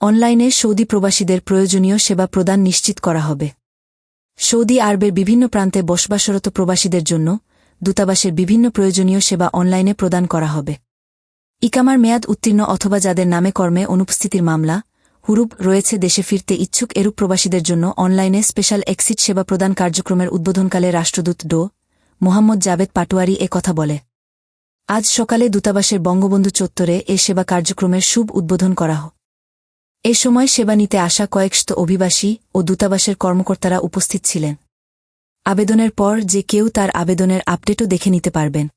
অনলাইনে সৌদি প্রবাসীদের প্রয়োজনীয় সেবা প্রদান নিশ্চিত করা হবে। সৌদি আরবের বিভিন্ন প্রান্তে বসবাসরত প্রবাসীদের জন্য দূতাবাসের বিভিন্ন প্রয়োজনীয় সেবা অনলাইনে প্রদান করা হবে। ইকামার মেয়াদ উত্তীর্ণ অথবা যাদের নামে কর্মে অনুপস্থিতির মামলা, হুরুপ রয়েছে দেশে ফিরতে ইচ্ছুক এরূপ প্রবাসীদের জন্য অনলাইনে স্পেশাল এক্সিট সেবা প্রদান কার্যক্রমের উদ্বোধনকালে রাষ্ট্রদূত ডো. মোহাম্মদ জাবেদ পাটোয়ারি এ কথা বলে। আজ সকালে দূতাবাসের বঙ্গবন্ধু চত্বরে এ সেবা কার্যক্রমের শুভ উদ্বোধন করা হয় এ সময় সেবা নিতে আসা কয়েকশত অভিবাসী ও দূতাবাসের কর্মকর্তারা উপস্থিত ছিলেন। আবেদনের পর যে কেউ তার আবেদনের আপডেটও দেখে নিতে পারবেন।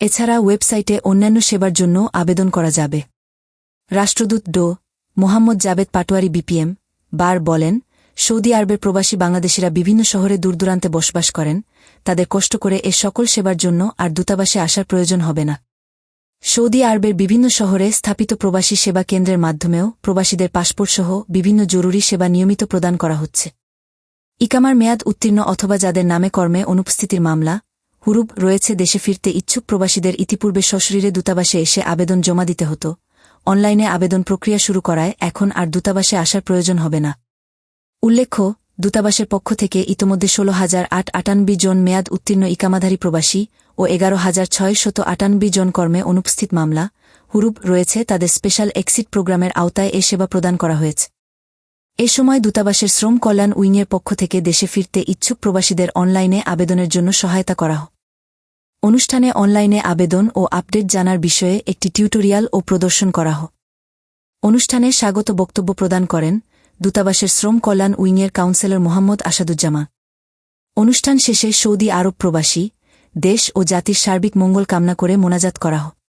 এছাড়া ওয়েবসাইটে অন্যান্য সেবার জন্য আবেদন করা যাবে। রাষ্ট্রদূত ডো. মোহাম্মদ জাবেদ পাটোয়ারি, বিপিএম, বার বলেন, সৌদি আরবের প্রবাসী বাংলাদেশিরা বিভিন্ন শহরে দূরদূরান্তে বসবাস করেন। তাদের কষ্ট করে এ সকল সেবার জন্য আর দূতাবাসে আসার প্রয়োজন হবে না। সৌদি আরবের বিভিন্ন শহরে স্থাপিত প্রবাসী সেবা কেন্দ্রের মাধ্যমেও প্রবাসীদের পাসপোর্টসহ বিভিন্ন জরুরি সেবা নিয়মিত প্রদান করা হচ্ছে। ইকামার মেয়াদ উত্তীর্ণ অথবা যাদের নামে কর্মে অনুপস্থিতির মামলা হুরুব রয়েছে দেশে ফিরতে ইচ্ছুক প্রবাসীদের ইতিপূর্বে সশরীরে দূতাবাসে এসে আবেদন জমা দিতে হতো। অনলাইনে আবেদন প্রক্রিয়া শুরু করায় এখন আর দূতাবাসে আসার প্রয়োজন হবে না। উল্লেখ্য, দূতাবাসের পক্ষ থেকে ইতোমধ্যে ষোলো হাজার আট আটানব্বই জন মেয়াদ উত্তীর্ণ ইকামাধারী প্রবাসী ও এগারো হাজার ছয় শত আটানব্বই জন কর্মে অনুপস্থিত মামলা, হুরুপ রয়েছে তাদের স্পেশাল এক্সিট প্রোগ্রামের আওতায় এ সেবা প্রদান করা হয়েছে। এ সময় দূতাবাসের শ্রম কল্যাণ উইংয়ের পক্ষ থেকে দেশে ফিরতে ইচ্ছুক প্রবাসীদের অনলাইনে আবেদনের জন্য সহায়তা করা হয় অনুষ্ঠানে অনলাইনে আবেদন ও আপডেট জানার বিষয়ে একটি টিউটোরিয়াল ও প্রদর্শন করা হয় অনুষ্ঠানে স্বাগত বক্তব্য প্রদান করেন দূতাবাসের শ্রম কল্যাণ উইংয়ের কাউন্সিলর মোহাম্মদ আসাদুজ্জামা অনুষ্ঠান শেষে সৌদি আরব প্রবাসী দেশ ও জাতির সার্বিক মঙ্গল কামনা করে মোনাজাত করা হয়